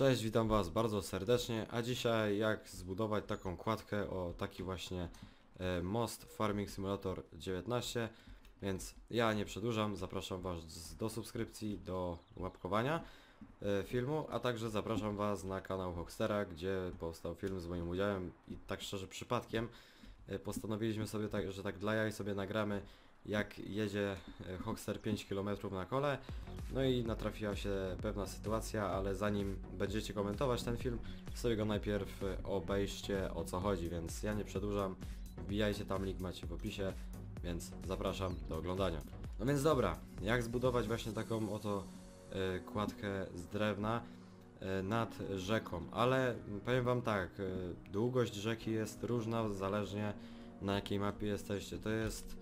Cześć, witam Was bardzo serdecznie, a dzisiaj jak zbudować taką kładkę? O taki właśnie e, most Farming Simulator 19, więc ja nie przedłużam, zapraszam Was do subskrypcji, do łapkowania e, filmu, a także zapraszam Was na kanał Hoxtera, gdzie powstał film z moim udziałem. I tak szczerze przypadkiem e, postanowiliśmy sobie tak, że tak dla jaj sobie nagramy jak jedzie e, Hoxter 5 km na kole. No i natrafiła się pewna sytuacja, ale zanim będziecie komentować ten film, sobie go najpierw e, obejrzcie o co chodzi, więc ja nie przedłużam, wbijajcie tam, link macie w opisie, więc zapraszam do oglądania. No więc dobra, jak zbudować właśnie taką oto e, kładkę z drewna e, nad rzeką, ale powiem wam tak, e, długość rzeki jest różna zależnie na jakiej mapie jesteście, to jest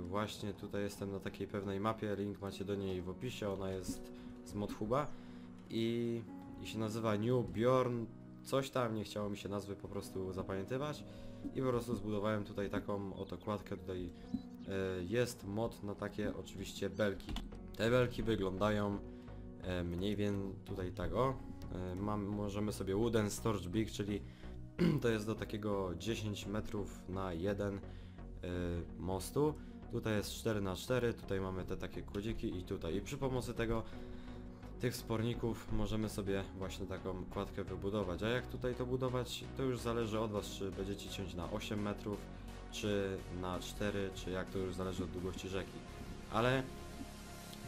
właśnie tutaj jestem na takiej pewnej mapie, link macie do niej w opisie, ona jest z ModHuba i, i się nazywa New Bjorn, coś tam, nie chciało mi się nazwy po prostu zapamiętywać i po prostu zbudowałem tutaj taką oto kładkę, tutaj e, jest mod na takie oczywiście belki. Te belki wyglądają e, mniej więcej tutaj tak o, e, mam, możemy sobie wooden storage big, czyli to jest do takiego 10 metrów na 1 y, mostu. Tutaj jest 4 na 4 tutaj mamy te takie kłodziki i tutaj. I przy pomocy tego tych sporników możemy sobie właśnie taką kładkę wybudować. A jak tutaj to budować, to już zależy od Was, czy będziecie ciąć na 8 metrów, czy na 4, czy jak to już zależy od długości rzeki. Ale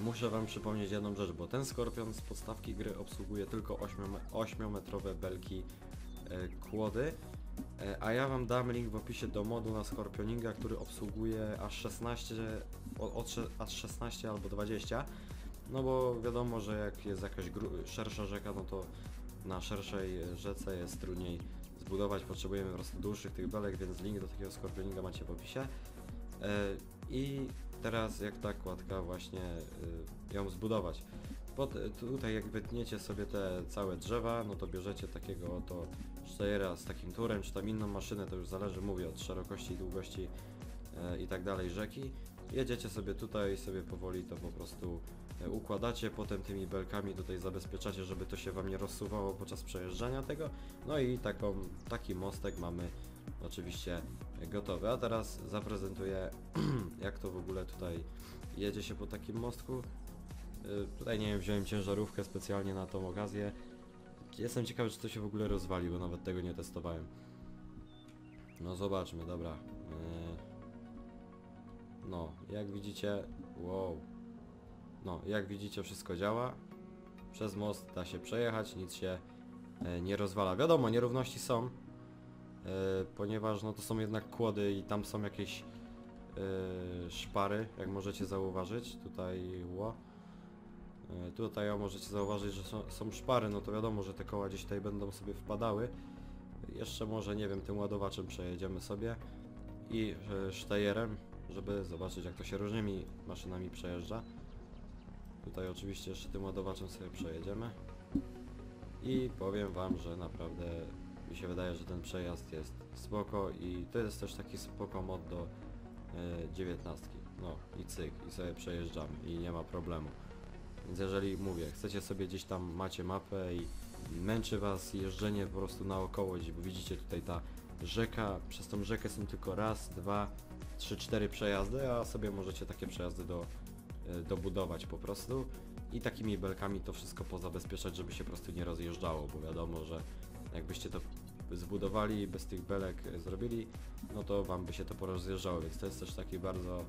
muszę Wam przypomnieć jedną rzecz, bo ten skorpion z podstawki gry obsługuje tylko 8-metrowe belki e, kłody, A ja wam dam link w opisie do modu na Scorpioninga, który obsługuje aż 16, o- od, aż 16 albo 20. No bo wiadomo, że jak jest jakaś szersza rzeka, no to na szerszej e, rzece jest trudniej zbudować, potrzebujemy po prostu dłuższych tych belek, więc link do takiego Scorpioninga macie w opisie. E, I teraz jak ta kładka właśnie e, ją zbudować. Pod, tutaj jak wytniecie sobie te całe drzewa, no to bierzecie takiego oto sztejera z takim turem, czy tam inną maszynę, to już zależy, mówię, od szerokości długości e, i tak dalej rzeki. Jedziecie sobie tutaj, sobie powoli to po prostu e, układacie, potem tymi belkami tutaj zabezpieczacie, żeby to się wam nie rozsuwało podczas przejeżdżania tego. No i taką, taki mostek mamy oczywiście gotowy. A teraz zaprezentuję jak to w ogóle tutaj jedzie się po takim mostku. Y, Tutaj nie wiem, wziąłem ciężarówkę specjalnie na tą okazję. Jestem ciekawy, czy to się w ogóle rozwali, bo nawet tego nie testowałem. No zobaczmy, dobra. Yy, No, jak widzicie, wow. No, jak widzicie wszystko działa. Przez most da się przejechać, nic się e, nie rozwala. Wiadomo, nierówności są, e, ponieważ no to są jednak kłody i tam są jakieś e, szpary, jak możecie zauważyć. Tutaj ło. E, Tutaj o, możecie zauważyć, że są, są szpary, no to wiadomo, że te koła gdzieś tutaj będą sobie wpadały. Jeszcze może, nie wiem, tym ładowaczem przejedziemy sobie i e, sztajerem, żeby zobaczyć jak to się różnymi maszynami przejeżdża. Tutaj oczywiście jeszcze tym ładowaczem sobie przejedziemy. I powiem wam, że naprawdę mi się wydaje, że ten przejazd jest spoko i to jest też taki spoko mod do e, 19. No i cyk, i sobie przejeżdżamy i nie ma problemu. Więc jeżeli mówię, chcecie sobie gdzieś tam macie mapę i męczy was jeżdżenie po prostu naokoło, bo widzicie tutaj ta rzeka, przez tą rzekę są tylko raz, dwa, trzy, cztery przejazdy, a sobie możecie takie przejazdy do, e, dobudować po prostu i takimi belkami to wszystko pozabezpieczać, żeby się po prostu nie rozjeżdżało, bo wiadomo, że jakbyście to zbudowali bez tych belek e, zrobili, no to wam by się to porozjeżdżało, więc to jest też taki bardzo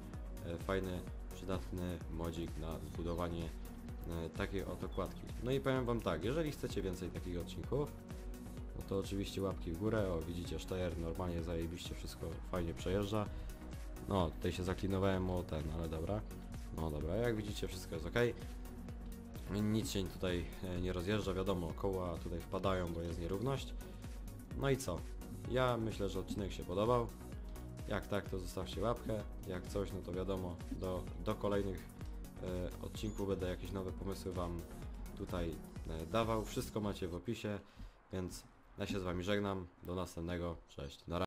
e, fajny, przydatny modzik na zbudowanie takiej oto kładki. No i powiem wam tak, jeżeli chcecie więcej takich odcinków, no to oczywiście łapki w górę, o widzicie sztajer normalnie zajebiście wszystko fajnie przejeżdża. No tutaj się zaklinowałem o ten, ale dobra. No dobra, jak widzicie wszystko jest ok. Nic się tutaj e, nie rozjeżdża, wiadomo, koła tutaj wpadają, bo jest nierówność. No i co? Ja myślę, że odcinek się podobał. Jak tak, to zostawcie łapkę. Jak coś, no to wiadomo, do, do kolejnych e, odcinków będę jakieś nowe pomysły Wam tutaj e, dawał. Wszystko macie w opisie, więc ja się z Wami żegnam. Do następnego. Cześć. Na.